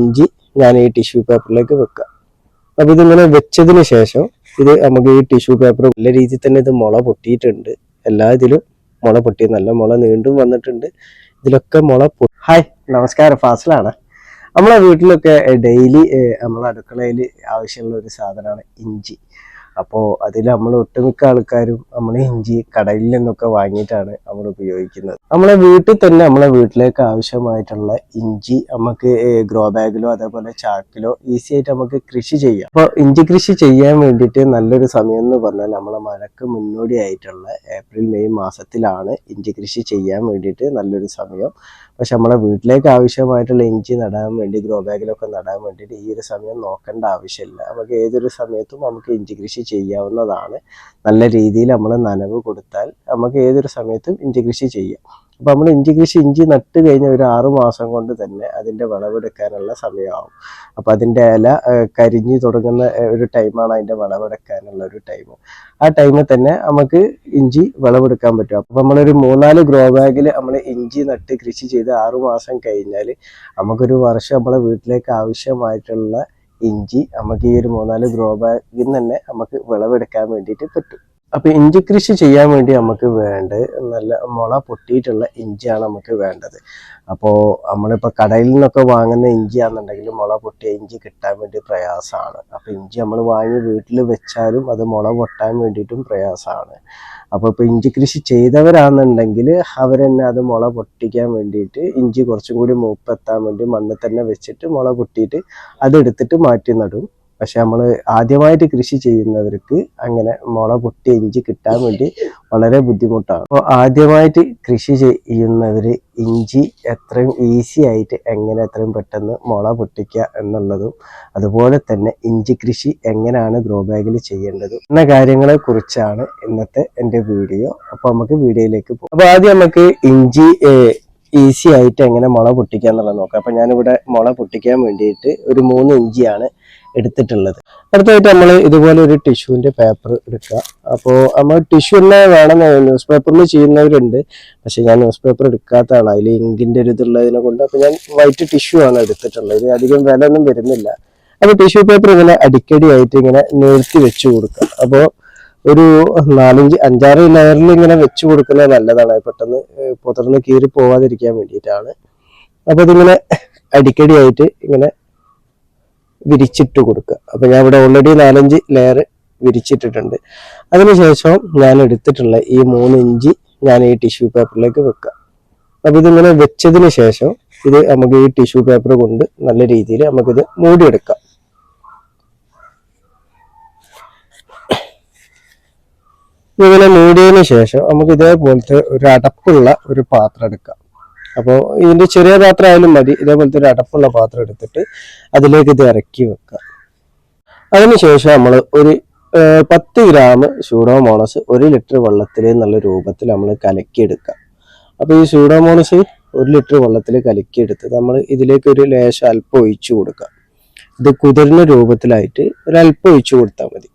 ഇഞ്ചി ഞാൻ ഈ ടിഷ്യൂ പേപ്പറിലേക്ക് വെക്കുക. അപ്പൊ ഇതിങ്ങനെ വെച്ചതിന് ശേഷം ഇത് നമുക്ക് ഈ ടിഷ്യൂ പേപ്പർ നല്ല രീതിയിൽ തന്നെ ഇത് മുള പൊട്ടിയിട്ടുണ്ട്. എല്ലാ ഇതിലും മുള പൊട്ടി നല്ല മുള നീണ്ടും വന്നിട്ടുണ്ട്. ഇതിലൊക്കെ മുള ഹായ് നമസ്കാരം. ഫാസിലാണ്. നമ്മളെ വീട്ടിലൊക്കെ ഡെയിലി നമ്മളെ അടുക്കളയിൽ ആവശ്യമുള്ള ഒരു സാധനമാണ് ഇഞ്ചി. അപ്പോൾ അതിൽ നമ്മൾ ഒട്ടുമിക്ക ആൾക്കാരും നമ്മൾ ഇഞ്ചി കടയിൽ നിന്നൊക്കെ വാങ്ങിയിട്ടാണ് നമ്മൾ ഉപയോഗിക്കുന്നത്. നമ്മളെ വീട്ടിൽ തന്നെ നമ്മളെ വീട്ടിലേക്ക് ആവശ്യമായിട്ടുള്ള ഇഞ്ചി നമുക്ക് ഗ്രോ ബാഗിലോ അതേപോലെ ചാക്കിലോ ഈസി ആയിട്ട് നമുക്ക് കൃഷി ചെയ്യാം. അപ്പോൾ ഇഞ്ചി കൃഷി ചെയ്യാൻ വേണ്ടിയിട്ട് നല്ലൊരു സമയം എന്ന് പറഞ്ഞാൽ നമ്മളെ മഴക്ക് മുന്നോടിയായിട്ടുള്ള ഏപ്രിൽ മെയ് മാസത്തിലാണ് ഇഞ്ചി കൃഷി ചെയ്യാൻ വേണ്ടിയിട്ട് നല്ലൊരു സമയം. പക്ഷെ നമ്മളെ വീട്ടിലേക്ക് ആവശ്യമായിട്ടുള്ള ഇഞ്ചി നടാൻ വേണ്ടി ഗ്രോ ബാഗിലൊക്കെ നടാൻ വേണ്ടിയിട്ട് ഈ ഒരു സമയം നോക്കേണ്ട ആവശ്യമില്ല. നമുക്ക് ഏതൊരു സമയത്തും നമുക്ക് ഇഞ്ചി കൃഷി ചെയ്യാവുന്നതാണ്. നല്ല രീതിയിൽ നമ്മൾ നനവ് കൊടുത്താൽ നമുക്ക് ഏതൊരു സമയത്തും ഇഞ്ചി കൃഷി ചെയ്യാം. അപ്പോൾ നമ്മൾ ഇഞ്ചി കൃഷി ഇഞ്ചി നട്ട് കഴിഞ്ഞ ഒരു ആറുമാസം കൊണ്ട് തന്നെ അതിന്റെ വിളവെടുക്കാനുള്ള സമയമാവും. അപ്പോൾ അതിന്റെ ഇല കരിഞ്ഞു തുടങ്ങുന്ന ഒരു ടൈമാണ് അതിന്റെ വിളവെടുക്കാനുള്ള ഒരു ടൈം ആ ടൈമിൽ തന്നെ നമുക്ക് ഇഞ്ചി വിളവെടുക്കാൻ പറ്റും. അപ്പോൾ നമ്മളൊരു മൂന്നാൽ ഗ്രോ ബാഗിൽ നമ്മൾ ഇഞ്ചി നട്ട് കൃഷി ചെയ്ത് ആറു മാസം കഴിഞ്ഞാൽ നമുക്കൊരു വർഷം നമ്മളെ വീട്ടിലേക്ക് ആവശ്യമായിട്ടുള്ള ഇഞ്ചി നമുക്ക് ഈ ഒരു മൂന്നാൽ ഗ്രോ ബാഗിൽ നിന്ന് തന്നെ നമുക്ക് വിളവെടുക്കാൻ വേണ്ടിയിട്ട് പറ്റും. അപ്പൊ ഇഞ്ചി കൃഷി ചെയ്യാൻ വേണ്ടി നമുക്ക് വേണ്ട നല്ല മുള പൊട്ടിയിട്ടുള്ള ഇഞ്ചിയാണ് നമുക്ക് വേണ്ടത്. അപ്പോൾ നമ്മളിപ്പോൾ കടയിൽ നിന്നൊക്കെ വാങ്ങുന്ന ഇഞ്ചിയാണെന്നുണ്ടെങ്കിൽ മുള പൊട്ടിയ ഇഞ്ചി കിട്ടാൻ വേണ്ടി പ്രയാസമാണ്. അപ്പോൾ ഇഞ്ചി നമ്മൾ വാങ്ങി വീട്ടിൽ വെച്ചാലും അത് മുള പൊട്ടാൻ വേണ്ടിയിട്ടും പ്രയാസമാണ്. അപ്പോൾ ഇപ്പോൾ ഇഞ്ചി കൃഷി ചെയ്തവരാണെന്നുണ്ടെങ്കിൽ അവർ അത് മുള പൊട്ടിക്കാൻ വേണ്ടിയിട്ട് ഇഞ്ചി കുറച്ചും കൂടി മൂപ്പെത്താൻ വേണ്ടി മണ്ണിൽ തന്നെ വെച്ചിട്ട് മുള പൊട്ടിയിട്ട് അതെടുത്തിട്ട് മാറ്റി നടും. പക്ഷെ നമ്മൾ ആദ്യമായിട്ട് കൃഷി ചെയ്യുന്നവർക്ക് അങ്ങനെ മുള പൊട്ടി ഇഞ്ചി കിട്ടാൻ വേണ്ടി വളരെ ബുദ്ധിമുട്ടാണ്. അപ്പോൾ ആദ്യമായിട്ട് കൃഷി ചെയ്യുന്നവർ ഇഞ്ചി എത്രയും ഈസി ആയിട്ട് എങ്ങനെ എത്രയും പെട്ടെന്ന് മുള പൊട്ടിക്കുക എന്നുള്ളതും അതുപോലെ തന്നെ ഇഞ്ചി കൃഷി എങ്ങനെയാണ് ഗ്രോ ബാഗിൽ ചെയ്യേണ്ടത് എന്ന കാര്യങ്ങളെ കുറിച്ചാണ് ഇന്നത്തെ എന്റെ വീഡിയോ. അപ്പോൾ നമുക്ക് വീഡിയോയിലേക്ക് പോകാം അപ്പോൾ ആദ്യം നമുക്ക് ഇഞ്ചി ഈസി ആയിട്ട് എങ്ങനെ മുള പൊട്ടിക്കുക എന്നുള്ളത് നോക്കാം. അപ്പോൾ ഞാനിവിടെ മുള പൊട്ടിക്കാൻ വേണ്ടിയിട്ട് ഒരു മൂന്ന് ഇഞ്ചിയാണ് എടുത്തിട്ടുള്ളത്. അടുത്തായിട്ട് നമ്മൾ ഇതുപോലെ ഒരു ടിഷ്യൂവിന്റെ പേപ്പർ എടുക്കുക. അപ്പോൾ നമ്മൾ ടിഷ്യൂ തന്നെ വേണം ന്യൂസ് പേപ്പറിൽ ചെയ്യുന്നവരുണ്ട്. പക്ഷേ ഞാൻ ന്യൂസ് പേപ്പർ എടുക്കാത്ത ആളാണ് അതിൽ ഇങ്കിന്റെ ഒരു ഇതുള്ളതിനെ കൊണ്ട് അപ്പോൾ ഞാൻ വൈറ്റ് ടിഷ്യൂ ആണ് എടുത്തിട്ടുള്ളത്. അധികം വില ഒന്നും വരുന്നില്ല. അപ്പോൾ ടിഷ്യൂ പേപ്പർ ഇങ്ങനെ അടിക്കടി ആയിട്ട് ഇങ്ങനെ നിർത്തി വെച്ച് കൊടുക്കുക. അപ്പോൾ ഒരു നാലഞ്ച് അഞ്ചാറ് ലെയറിൽ ഇങ്ങനെ വെച്ച് കൊടുക്കുന്നത് നല്ലതാണ്. പെട്ടെന്ന് പുതർന്ന് കീറി പോവാതിരിക്കാൻ വേണ്ടിയിട്ടാണ്. അപ്പോൾ ഇതിങ്ങനെ അടിക്കടി ആയിട്ട് ഇങ്ങനെ വിരിച്ചിട്ട് കൊടുക്കുക. അപ്പൊ ഞാൻ ഇവിടെ ഓൾറെഡി നാലഞ്ച് ലെയർ വിരിച്ചിട്ടിട്ടുണ്ട്. അതിനുശേഷം ഞാൻ എടുത്തിട്ടുള്ള ഈ മൂന്ന് ഇഞ്ച് ഞാൻ ഈ ടിഷ്യൂ പേപ്പറിലേക്ക് വെക്കുക. അപ്പൊ ഇതിങ്ങനെ വെച്ചതിന് ശേഷം ഇത് നമുക്ക് ഈ ടിഷ്യൂ പേപ്പർ കൊണ്ട് നല്ല രീതിയിൽ നമുക്കിത് മൂടിയെടുക്കാം. ഇങ്ങനെ മൂടിയതിന് ശേഷം നമുക്ക് ഇതേപോലത്തെ ഒരു അടപ്പുള്ള ഒരു പാത്രം എടുക്കാം. അപ്പോൾ ഇതിന്റെ ചെറിയ പാത്രം ആയാലും മതി. ഇതേപോലത്തെ ഒരു അടപ്പുള്ള പാത്രം എടുത്തിട്ട് അതിലേക്ക് ഇത് ഇറക്കി വെക്കുക. അതിനുശേഷം നമ്മൾ ഒരു പത്ത് ഗ്രാം ഷൂഡോമോണസ് ഒരു ലിറ്റർ വെള്ളത്തിൽ എന്നുള്ള രൂപത്തിൽ നമ്മൾ കലക്കിയെടുക്കുക. അപ്പോൾ ഈ ഷൂഡോമോണസ് ഒരു ലിറ്റർ വെള്ളത്തിൽ കലക്കിയെടുത്ത് നമ്മൾ ഇതിലേക്ക് ഒരു ലേശം അല്പം ഒഴിച്ചു കൊടുക്കുക. ഇത് കുതിർന്ന രൂപത്തിലായിട്ട് ഒരല്പം ഒഴിച്ചു കൊടുത്താൽ മതി.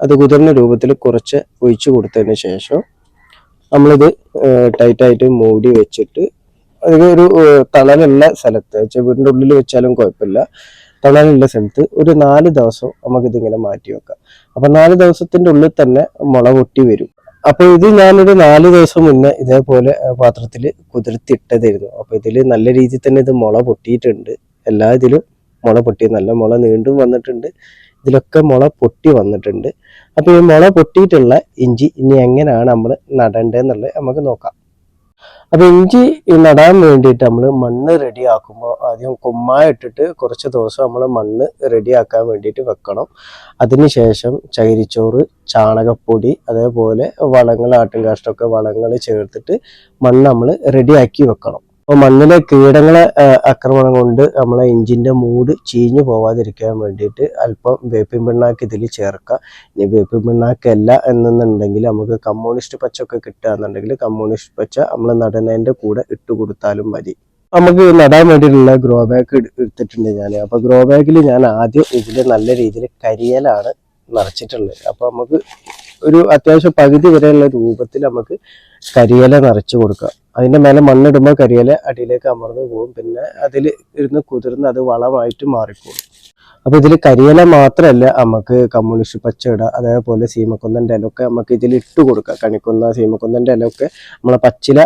അത് കുതിർന്ന രൂപത്തിൽ കുറച്ച് ഒഴിച്ചു കൊടുത്തതിന് ശേഷം നമ്മളിത് ടൈറ്റായിട്ട് മൂടി വെച്ചിട്ട് ഒരു തണലുള്ള സ്ഥലത്ത് വെച്ചാൽ വീടിന്റെ ഉള്ളിൽ വെച്ചാലും കുഴപ്പമില്ല. തണലുള്ള സ്ഥലത്ത് ഒരു നാല് ദിവസം നമുക്കിതിങ്ങനെ മാറ്റി വെക്കാം. അപ്പം നാല് ദിവസത്തിന്റെ ഉള്ളിൽ തന്നെ മുള പൊട്ടി വരും. അപ്പൊ ഇത് ഞാനൊരു നാല് ദിവസം മുന്നേ ഇതേപോലെ പാത്രത്തിൽ കുതിർത്തിട്ടതായിരുന്നു അപ്പോൾ ഇതിൽ നല്ല രീതിയിൽ തന്നെ ഇത് മുള പൊട്ടിയിട്ടുണ്ട്. എല്ലാ ഇതിലും മുള പൊട്ടി നല്ല മുള നീണ്ടും വന്നിട്ടുണ്ട്. ഇതിലൊക്കെ മുള പൊട്ടി വന്നിട്ടുണ്ട്. അപ്പൊ ഈ മുള പൊട്ടിയിട്ടുള്ള ഇഞ്ചി ഇനി എങ്ങനെയാണ് നമ്മൾ നടേണ്ടതെന്നുള്ളത് നമുക്ക് നോക്കാം. അപ്പൊ ഇഞ്ചി നടാൻ വേണ്ടിയിട്ട് നമ്മൾ മണ്ണ് റെഡി ആക്കുമ്പോൾ ആദ്യം കുമ്മായ ഇട്ടിട്ട് കുറച്ച് ദിവസം നമ്മൾ മണ്ണ് റെഡി ആക്കാൻ വേണ്ടിയിട്ട് വെക്കണം. അതിനുശേഷം ചകിരിച്ചോറ് ചാണകപ്പൊടി അതേപോലെ വളങ്ങൾ ആട്ടുംകാഷ്ടമൊക്കെ വളങ്ങൾ ചേർത്തിട്ട് മണ്ണ് നമ്മൾ റെഡിയാക്കി വെക്കണം. അപ്പോൾ മണ്ണിലെ കീടങ്ങളെ ആക്രമണം കൊണ്ട് നമ്മളെ എഞ്ചിന്റെ മൂട് ചീഞ്ഞു പോവാതിരിക്കാൻ വേണ്ടിയിട്ട് അല്പം വേപ്പിൻ പിണ്ണാക്ക് ഇതിൽ ചേർക്കുക ഇനി വേപ്പിൻ പിണ്ണാക്കല്ല എന്നുണ്ടെങ്കിൽ നമുക്ക് കമ്മ്യൂണിസ്റ്റ് പച്ച ഒക്കെ കിട്ടുകയെന്നുണ്ടെങ്കിൽ കമ്മ്യൂണിസ്റ്റ് പച്ച നമ്മൾ നടനേന്റെ കൂടെ ഇട്ട് കൊടുത്താലും മതി. നമുക്ക് നടാൻ വേണ്ടിയിട്ടുള്ള ഗ്രോ ബാഗ് എടുത്തിട്ടുണ്ട് ഞാൻ അപ്പോൾ ഗ്രോ ബാഗിൽ ഞാൻ ആദ്യം ഇതിൽ നല്ല രീതിയിൽ കരിയലാണ് നിറച്ചിട്ടുള്ളത്. അപ്പോൾ നമുക്ക് ഒരു അത്യാവശ്യം പകുതി വരെയുള്ള രൂപത്തിൽ നമുക്ക് കരിയല നിറച്ച് കൊടുക്കുക അതിന്റെ മേലെ മണ്ണിടുമ്പോൾ കരിയില അടിയിലേക്ക് അമർന്നു പോകും. പിന്നെ അതിൽ ഇരുന്ന് കുതിർന്ന് അത് വളമായിട്ട് മാറിപ്പോകും. അപ്പോൾ ഇതിൽ കരിയില മാത്രമല്ല നമുക്ക് കമ്മ്യൂണിസ്റ്റ് പച്ചയിട അതേപോലെ സീമക്കുന്നന്റെ ഇലയൊക്കെ നമുക്ക് ഇതിൽ ഇട്ട് കൊടുക്കാം കണിക്കുന്ന സീമക്കുന്നന്റെ ഇലയൊക്കെ നമ്മളെ പച്ചില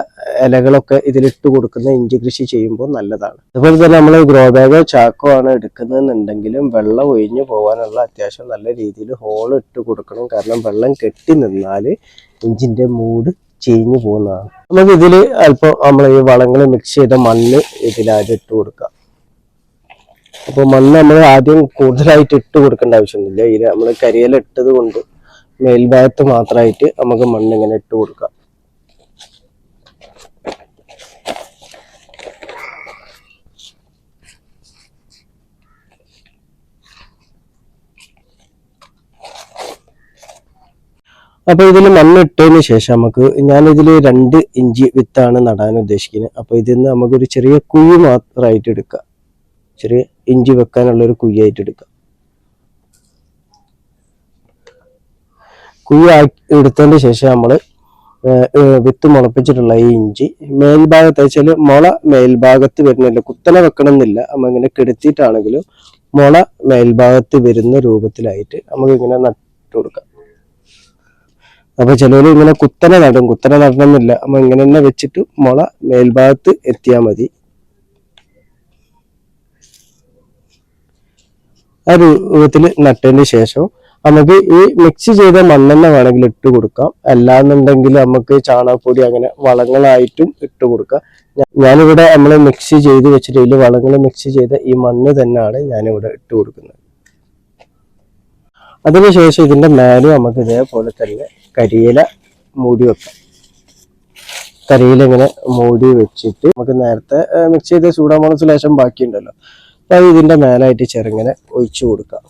ഇലകളൊക്കെ ഇതിലിട്ട് കൊടുക്കുന്ന ഇഞ്ചി കൃഷി ചെയ്യുമ്പോൾ നല്ലതാണ്. അതുപോലെ തന്നെ നമ്മൾ ഗ്രോ ബാഗോ ചാക്കോ ആണ് എടുക്കുന്നതെന്നുണ്ടെങ്കിലും വെള്ളം ഒഴിഞ്ഞു പോകാനുള്ള അത്യാവശ്യം നല്ല രീതിയിൽ ഹോൾ ഇട്ട് കൊടുക്കണം. കാരണം വെള്ളം കെട്ടി നിന്നാൽ ഇഞ്ചിന്റെ മൂട് ചീഞ്ഞു പോകുന്നതാണ്. നമുക്ക് ഇതിൽ അല്പം നമ്മൾ ഈ വളങ്ങൾ മിക്സ് ചെയ്ത മണ്ണ് ഇതിലാദ്യം ഇട്ട് കൊടുക്കാം. അപ്പോൾ മണ്ണ് നമ്മൾ ആദ്യം കൂടുതലായിട്ട് ഇട്ട് കൊടുക്കേണ്ട ആവശ്യമൊന്നുമില്ല. ഇതിൽ നമ്മൾ കരിയില ഇട്ടത് കൊണ്ട് മേൽഭാഗത്ത് മാത്രമായിട്ട് നമുക്ക് മണ്ണ് ഇങ്ങനെ ഇട്ട് കൊടുക്കാം. അപ്പൊ ഇതിൽ മണ്ണിട്ടതിന് ശേഷം നമുക്ക് ഞാൻ ഇതിൽ രണ്ട് ഇഞ്ചി വിത്താണ് നടാൻ ഉദ്ദേശിക്കുന്നത് അപ്പൊ ഇതിൽ നിന്ന് നമുക്കൊരു ചെറിയ കുഴി മാത്രമായിട്ട് എടുക്കാം. ചെറിയ ഇഞ്ചി വെക്കാനുള്ള ഒരു കുഴിയായിട്ട് എടുക്കാം. കുഴി എടുത്തതിന് ശേഷം നമ്മൾ വിത്ത് മുളപ്പിച്ചിട്ടുള്ള ഈ ഇഞ്ചി മേൽഭാഗത്ത് വെച്ചാൽ മുള മേൽഭാഗത്ത് വരുന്നില്ല കുത്തനെ വെക്കണം എന്നില്ല നമ്മ ഇങ്ങനെ കെടുത്തിയിട്ടാണെങ്കിലും മുള മേൽഭാഗത്ത് വരുന്ന രൂപത്തിലായിട്ട് നമുക്ക് ഇങ്ങനെ നട്ടു കൊടുക്കാം. അപ്പൊ ചിലവര് ഇങ്ങനെ കുത്തനെ നടും. കുത്തനെ നടണമെന്നില്ല. അപ്പൊ ഇങ്ങനെ തന്നെ വെച്ചിട്ട് മുള മേൽഭാഗത്ത് എത്തിയാൽ മതി. ആ രൂപത്തിൽ നട്ടതിന് ശേഷം നമുക്ക് ഈ മിക്സ് ചെയ്ത മണ്ണെണ്ണ വേണമെങ്കിൽ ഇട്ട് കൊടുക്കാം. അല്ലാന്നുണ്ടെങ്കിൽ നമുക്ക് ചാണകപ്പൊടി അങ്ങനെ വളങ്ങളായിട്ടും ഇട്ട് കൊടുക്കാം. ഞാനിവിടെ നമ്മൾ മിക്സ് ചെയ്ത് വെച്ചിട്ട് ഇതിൽ വളങ്ങൾ മിക്സ് ചെയ്ത ഈ മണ്ണ് തന്നെയാണ് ഞാനിവിടെ ഇട്ട് കൊടുക്കുന്നത്. അതിനുശേഷം ഇതിന്റെ മേലെ നമുക്ക് ഇതേപോലെ തന്നെ കരിയില മൂടി വെക്കാം. കരിയില ഇങ്ങനെ മൂടി വെച്ചിട്ട് നമുക്ക് നേരത്തെ മിക്സ് ചെയ്ത ചൂടാമണസ് ശേഷം ബാക്കിയുണ്ടല്ലോ. അപ്പൊ അത് ഇതിന്റെ മേലായിട്ട് ചെറുങ്ങനെ ഒഴിച്ചു കൊടുക്കാം.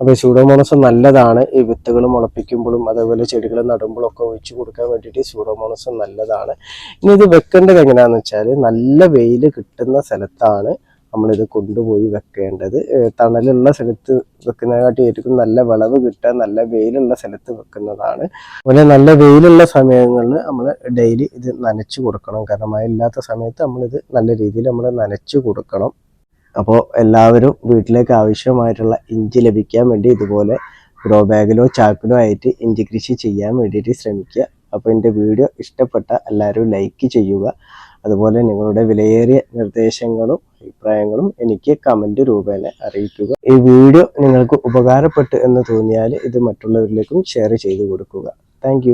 അപ്പൊ സൂഡോമോണസ് നല്ലതാണ്. ഈ വിത്തുകൾ മുളപ്പിക്കുമ്പോഴും അതേപോലെ ചെടികൾ നടുമ്പോഴും ഒക്കെ ഒഴിച്ചു കൊടുക്കാൻ വേണ്ടിയിട്ട് സൂഡോമോണസ് നല്ലതാണ്. ഇനി ഇത് വെക്കേണ്ടത് എങ്ങനെയാണെന്ന് വെച്ചാൽ നല്ല വെയിൽ കിട്ടുന്ന സ്ഥലത്താണ് നമ്മളിത് കൊണ്ടുപോയി വെക്കേണ്ടത്. തണലുള്ള സ്ഥലത്ത് വെക്കുന്നതിനെക്കാട്ടി ഏറ്റവും നല്ല വിളവ് കിട്ടാൻ നല്ല വെയിലുള്ള സ്ഥലത്ത് വെക്കുന്നതാണ്. അതുപോലെ നല്ല വെയിലുള്ള സമയങ്ങളിൽ നമ്മൾ ഡെയിലി ഇത് നനച്ചു കൊടുക്കണം. കാരണം മഴ ഇല്ലാത്ത സമയത്ത് നമ്മളിത് നല്ല രീതിയിൽ നമ്മൾ നനച്ചു കൊടുക്കണം. അപ്പോൾ എല്ലാവരും വീട്ടിലേക്ക് ആവശ്യമായിട്ടുള്ള ഇഞ്ചി ലഭിക്കാൻ വേണ്ടി ഇതുപോലെ ഗ്രോ ബാഗിലോ ചാക്കിലോ ആയിട്ട് ഇഞ്ചി കൃഷി ചെയ്യാൻ വേണ്ടിയിട്ട് ശ്രമിക്കുക. അപ്പോൾ എന്റെ വീഡിയോ ഇഷ്ടപ്പെട്ട എല്ലാവരും ലൈക്ക് ചെയ്യുക. അതുപോലെ നിങ്ങളുടെ വിലയേറിയ നിർദ്ദേശങ്ങളും അഭിപ്രായങ്ങളും എനിക്ക് കമന്റ് രൂപേണ അറിയിക്കുക. ഈ വീഡിയോ നിങ്ങൾക്ക് ഉപകാരപ്പെട്ടു എന്ന് തോന്നിയാൽ ഇത് മറ്റുള്ളവരിലേക്കും ഷെയർ ചെയ്തു കൊടുക്കുക. താങ്ക്